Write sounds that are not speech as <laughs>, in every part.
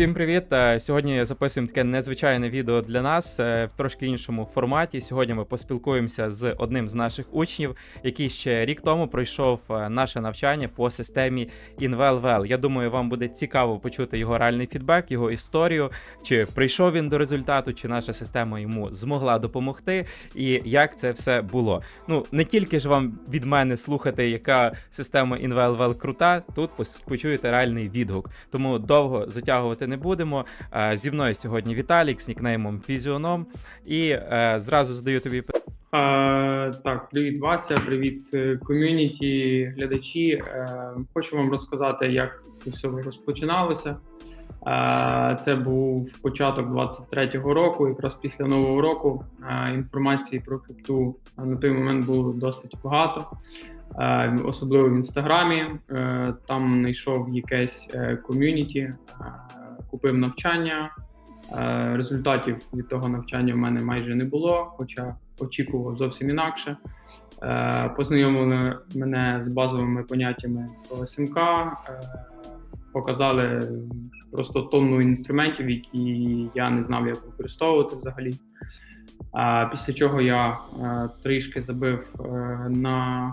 Всім привіт! Е, Сьогодні записуємо таке незвичайне відео для нас е, в трошки іншому форматі. Сьогодні ми поспілкуємося з одним з наших учнів, який ще рік тому пройшов е, наше навчання по системі InWellWell. Я думаю, вам буде цікаво почути його реальний фідбек, його історію, чи прийшов він до результату, чи наша система йому змогла допомогти, і як це все було. Ну не тільки ж вам від мене слухати, яка система InWellWell крута. Тут почуєте реальний відгук. Тому довго затягувати не будемо. Е, Зі мною сьогодні Віталік з нікнеймом Фізіоном. І е, зразу задаю тобі питання. Е, так, привіт, Вася, привіт, ком'юніті, глядачі. Хочу вам розказати, як це все розпочиналося. Це був початок 23-го року, якраз після нового року. Інформації про крипту на той момент було досить багато, особливо в інстаграмі. Там знайшов якесь ком'юніті, купив навчання. Е, Результатів від того навчання в мене майже не було, хоча очікував зовсім інакше. Е, Познайомили мене з базовими поняттями ОСМК, е, показали просто тонну інструментів, які я не знав, як використовувати взагалі. Після чого я трішки забив на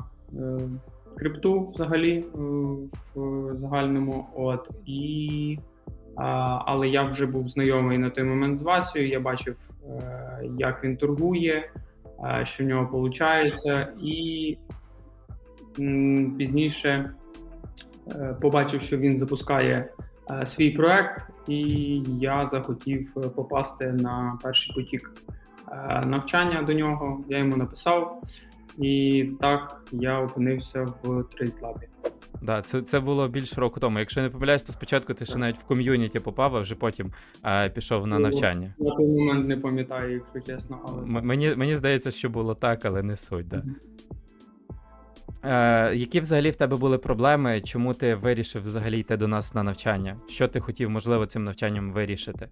крипту взагалі в загальному. От і але я вже був знайомий на той момент з Васею. Я бачив, е, як він торгує, е, що в нього виходить, і пізніше е, побачив, що він запускає свій проект, і я захотів попасти на перший потік навчання до нього. Я йому написав, і так я опинився в TradeLab. Да, це, це було більше року тому. Якщо не помиляюсь, то спочатку ти ще навіть в ком'юніті попав, а вже потім е, пішов на Ну, навчання. На той момент не пам'ятаю, якщо чесно, але М- мені, мені здається, що було так, але не суть. Да. Е, які взагалі в тебе були проблеми? Чому ти вирішив взагалі йти до нас на навчання? Що ти хотів, можливо, цим навчанням вирішити?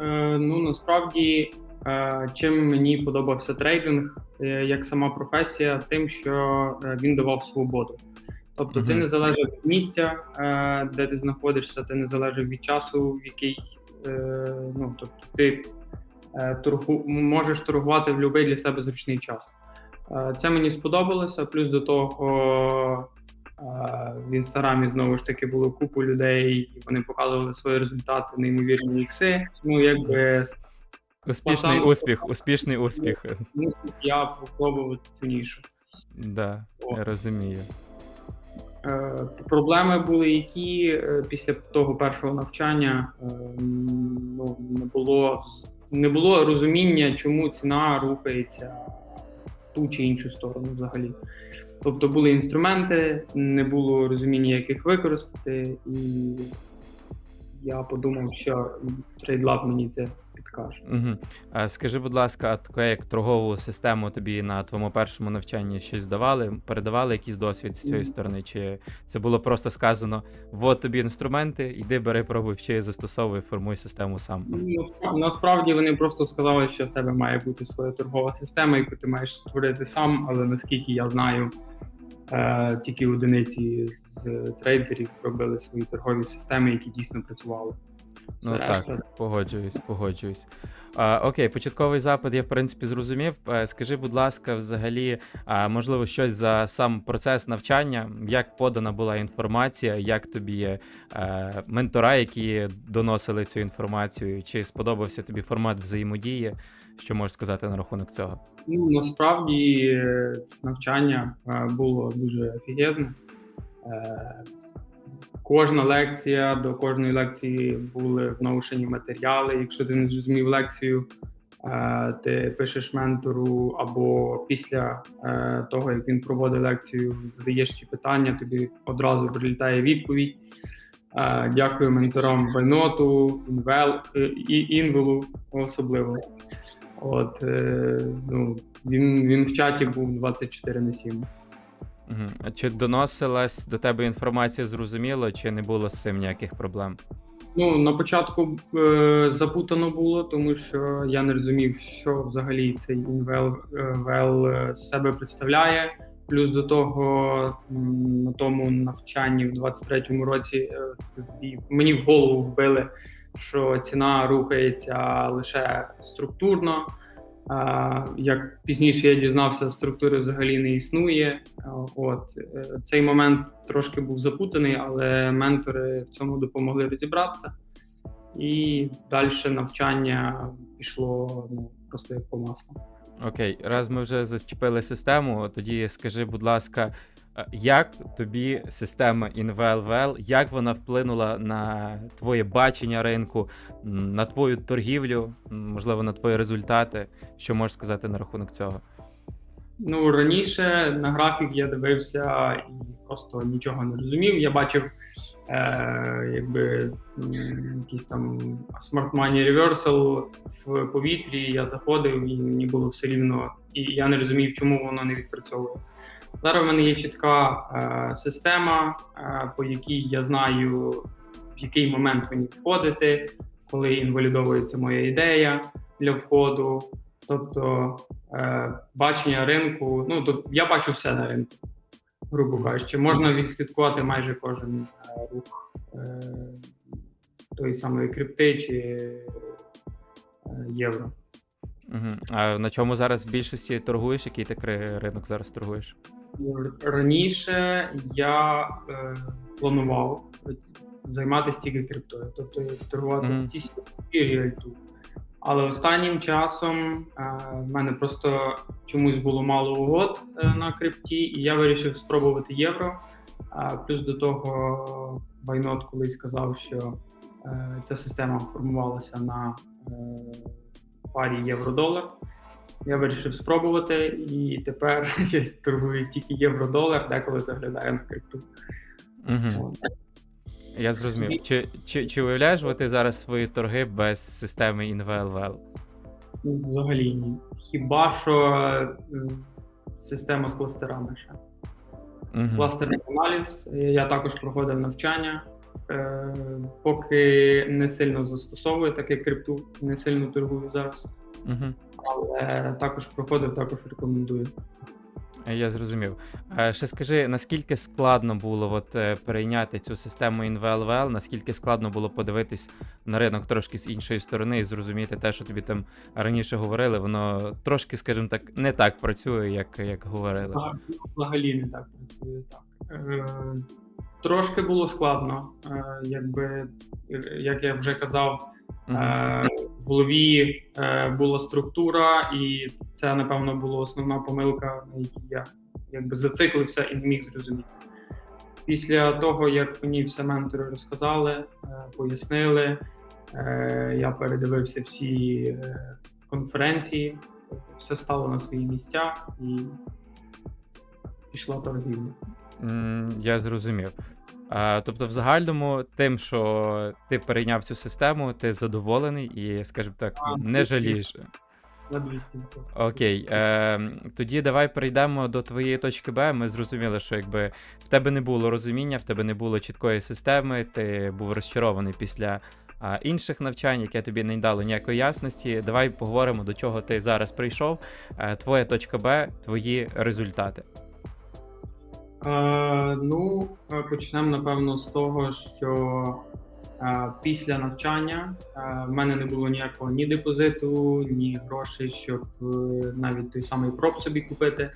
Е, ну насправді, е, чим мені подобався трейдинг е, як сама професія, тим, що е, він давав свободу. Тобто, ти не залежав від місця, е, де ти знаходишся, ти не залежав від часу, в який е, ну тобто ти е, торгу, можеш торгувати в будь-який для себе зручний час. Це мені сподобалося. Плюс до того в інстаграмі знову ж таки було купу людей, і вони показували свої результати, неймовірні ікси. Ну якби Успішний Пацан- успіх, успішний успіх. мусив я попробувати цінніше. Да, О. я розумію. Е, Проблеми були, які е, після того першого навчання е, ну, не було не було розуміння, чому ціна рухається в ту чи іншу сторону взагалі. Тобто були інструменти, не було розуміння, як їх використати, і я подумав, що TradeLab мені це підкаже. Угу. А скажи, будь ласка, а таке як торгову систему тобі на твоєму першому навчанні щось давали, передавали якийсь досвід з цієї сторони? Чи це було просто сказано: от тобі інструменти, йди, бери, пробуй, вчи, застосовуй, формуй систему сам. Ну, насправді вони просто сказали, що в тебе має бути своя торгова система, яку ти маєш створити сам, але наскільки я знаю, е, тільки одиниці з трейдерів робили свої торгові системи, які дійсно працювали. Ну Все так, погоджуюсь, погоджуюсь. А, окей, початковий запит я в принципі зрозумів. Е, Скажи, будь ласка, взагалі, а, можливо, щось за сам процес навчання, як подана була інформація, як тобі е, ментора, які доносили цю інформацію, чи сподобався тобі формат взаємодії? Що можеш сказати на рахунок цього? Ну, насправді е, навчання е, було дуже офігезне. Е, Кожна лекція, до кожної лекції були внаушені матеріали. Якщо ти не зрозумів лекцію, е, ти пишеш ментору, або після е, того, як він проводить лекцію, задаєш ці питання, тобі одразу прилітає відповідь. Дякую менторам Байноту, Інвел і Інвелу особливо. От ну, він, він в чаті був 24 на 7. А чи доносилась до тебе інформація зрозуміло, чи не було з цим ніяких проблем? Ну, на початку е, запутано було, тому що я не розумів, що взагалі цей інвел е, вел е, себе представляє. Плюс до того на тому навчанні в 23-му році е, мені в голову вбили, що ціна рухається лише структурно. Як пізніше я дізнався, структури взагалі не існує. Е, От е, цей момент трошки був запутаний, але ментори в цьому допомогли розібратися. І далі навчання пішло ну, просто як по маслу. Окей, раз ми вже зачепили систему, тоді скажи, будь ласка, як тобі система InVLVL, як вона вплинула на твоє бачення ринку, на твою торгівлю, можливо, на твої результати? Що можеш сказати на рахунок цього? Ну раніше на графік я дивився і просто нічого не розумів. Я бачив е, якби якийсь там Smart Money Reversal в повітрі. Я заходив і мені було все рівно, і я не розумів, чому воно не відпрацьовує. Зараз в мене є чітка е, система, е, по якій я знаю, в який момент мені входити, коли інвалідовується моя ідея для входу. Тобто е, бачення ринку, ну тобто я бачу все на ринку, грубо кажучи, можна відслідкувати майже кожен е, рух е, тої самої крипти чи е, євро. Угу. А на чому зараз в більшості торгуєш? Який ти ринок зараз торгуєш? Раніше я е, планував займатися тільки криптою, тобто торгувати в TCP і Real2. Але останнім часом е, в мене просто чомусь було мало угод е, на крипті, і я вирішив спробувати євро. А плюс до того Байнот колись сказав, що е, ця система формувалася на е, парі євро-долар. Я вирішив спробувати, і тепер <laughs> я торгую тільки євро-долар, деколи заглядаю на крипту. Угу. Я зрозумів. Чи, чи, чи уявляєш ви ти зараз свої торги без системи InVLVL? Ну, Взагалі ні. Хіба що е, система з кластерами ще. Угу. Кластерний аналіз. Я також проходив навчання. Е, Поки не сильно застосовую, так як крипту не сильно торгую зараз. Угу. Але також проходив, також рекомендую. Я зрозумів. Е, Ще скажи, наскільки складно було от, е, перейняти цю систему InVLVL, наскільки складно було подивитись на ринок трошки з іншої сторони і зрозуміти те, що тобі там раніше говорили, воно трошки, скажімо так, не так працює, як, як говорили. Так, взагалі не так працює. Так. Е, трошки було складно, е, якби, е, як я вже казав. Е, В голові е, була структура, і це, напевно, була основна помилка, на якій я якби зациклився і не міг зрозуміти. Після того, як мені все ментори розказали, е, пояснили, е, я передивився всі е, конференції, все стало на свої місця і пішла торгівля. Я зрозумів. Тобто, в загальному, тим, що ти перейняв цю систему, ти задоволений і, скажімо так, А, не жалієш. На 200. Окей, е, тоді давай перейдемо до твоєї точки Б. Ми зрозуміли, що якби в тебе не було розуміння, в тебе не було чіткої системи, ти був розчарований після а, інших навчань, яке тобі не дало ніякої ясності. Давай поговоримо, до чого ти зараз прийшов. Е, твоя точка Б, твої результати. Е, ну, е, почнемо напевно з того, що е, після навчання е, в мене не було ніякого ні депозиту, ні грошей, щоб е, навіть той самий проб собі купити.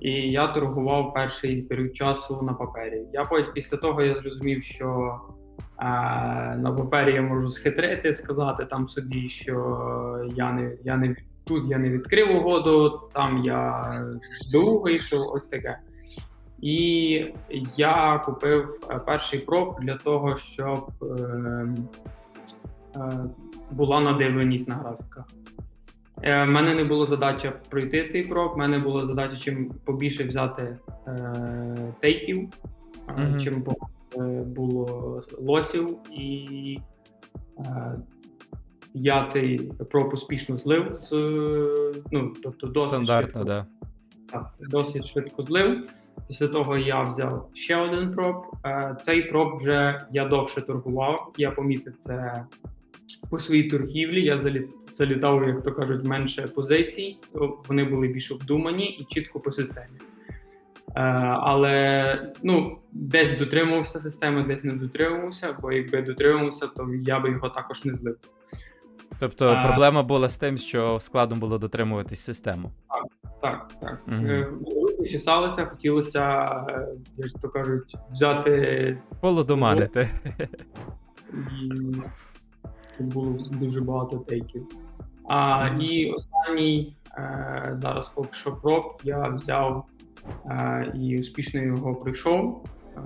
І я торгував перший період часу на папері. Я після того я зрозумів, що е, на папері я можу схитрити, сказати там собі, що я не я не тут я не відкрив угоду, там я з БУ вийшов, ось таке. І я купив е, перший проб для того, щоб е, е, була надивленість на графіках. Е, в мене не було задача пройти цей проб, в мене була задача чим побільше взяти е, тейків, е, Мгм. чим було лосів, і е, я цей проб успішно злив з ну, тобто досить Стандартно, швидко. да. Так, досить швидко злив. Після того я взяв ще один проб. Е, Цей проб вже я довше торгував. Я помітив це по своїй торгівлі. Я залі- залітав, як то кажуть, менше позицій. Вони були більш обдумані і чітко по системі. Е, але ну, десь дотримувався системи, десь не дотримувався, бо якби дотримувався, то я би його також не злив. Тобто проблема була з тим, що складно було дотримуватись систему. Так, так. Мгм. Е, чесалися, хотілося, е, як то кажуть, взяти Полудоманити. і тут було дуже багато тейків. А, і останній е, зараз поки що проб я взяв е, і успішно його пройшов. Е,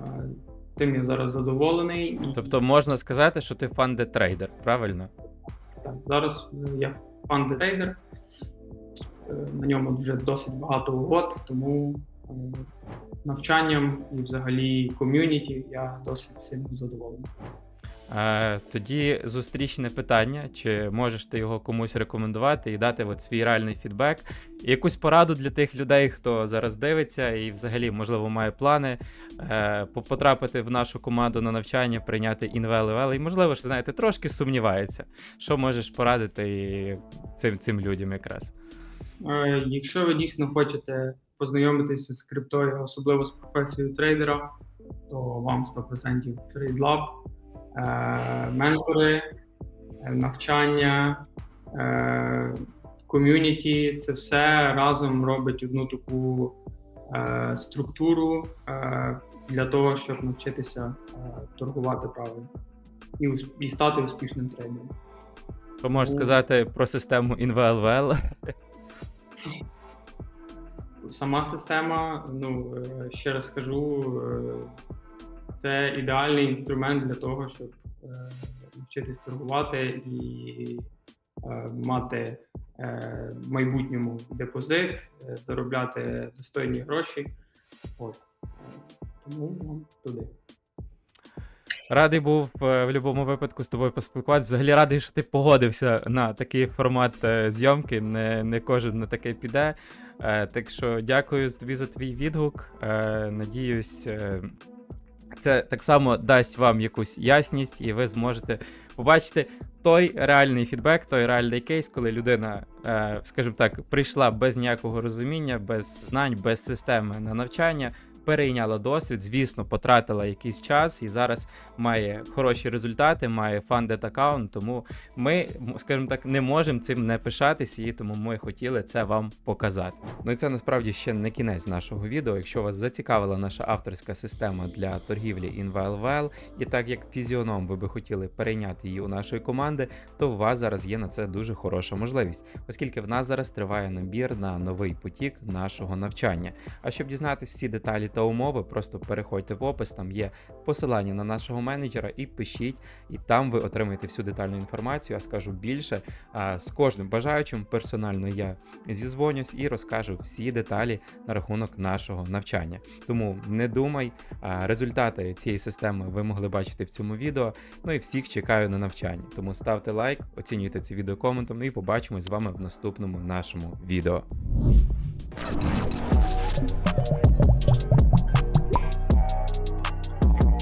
Тим я зараз задоволений. Тобто можна сказати, що ти фанде трейдер, правильно? так, зараз е, я фан трейдер. На ньому вже досить багато угод, тому е, навчанням і взагалі ком'юніті я досить сильно задоволений. Е, тоді зустрічне питання: чи можеш ти його комусь рекомендувати і дати от свій реальний фідбек, і якусь пораду для тих людей, хто зараз дивиться, і взагалі, можливо, має плани е, потрапити в нашу команду на навчання, прийняти інвел і, можливо, ж знаєте, трошки сумнівається. Що можеш порадити цим, цим людям якраз? Е, Якщо ви дійсно хочете познайомитися з криптою, особливо з професією трейдера, то вам 100% TradeLab, е, ментори, е, навчання, ком'юніті це все разом робить одну таку структуру для того, щоб навчитися торгувати правильно і, і стати успішним трейдером. Що можеш сказати про систему InVLVL? <laughs> Сама система, ну е, ще раз скажу, е, це ідеальний інструмент для того, щоб е, вчитись торгувати і е, мати е, в майбутньому депозит, е, заробляти достойні гроші. От. Е, Тому туди. Радий був е, в будь-якому випадку з тобою поспілкуватися. Взагалі радий, що ти погодився на такий формат е, зйомки. Не, не кожен на таке піде. Е, Так що дякую тобі за твій відгук. Надіюсь, це так само дасть вам якусь ясність, і ви зможете побачити той реальний фідбек, той реальний кейс, коли людина, е, скажімо так, прийшла без ніякого розуміння, без знань, без системи на навчання. Перейняла досвід, звісно, потратила якийсь час і зараз має хороші результати, має фандед аккаунт. Тому ми, скажімо так, не можемо цим не пишатися, і тому ми хотіли це вам показати. Ну і це насправді ще не кінець нашого відео. Якщо вас зацікавила наша авторська система для торгівлі InVLVL, і так як фізіоном ви би хотіли перейняти її у нашої команди, то у вас зараз є на це дуже хороша можливість, оскільки в нас зараз триває набір на новий потік нашого навчання. А щоб дізнатися всі деталі та умови, просто переходьте в опис, там є посилання на нашого менеджера і пишіть, і там ви отримаєте всю детальну інформацію. Я скажу більше. З кожним бажаючим персонально я зізвонюсь і розкажу всі деталі на рахунок нашого навчання. Тому не думай, результати цієї системи ви могли бачити в цьому відео. Ну і всіх чекаю на навчання. Тому ставте лайк, оцінюйте це відео коментом і побачимось з вами в наступному нашому відео.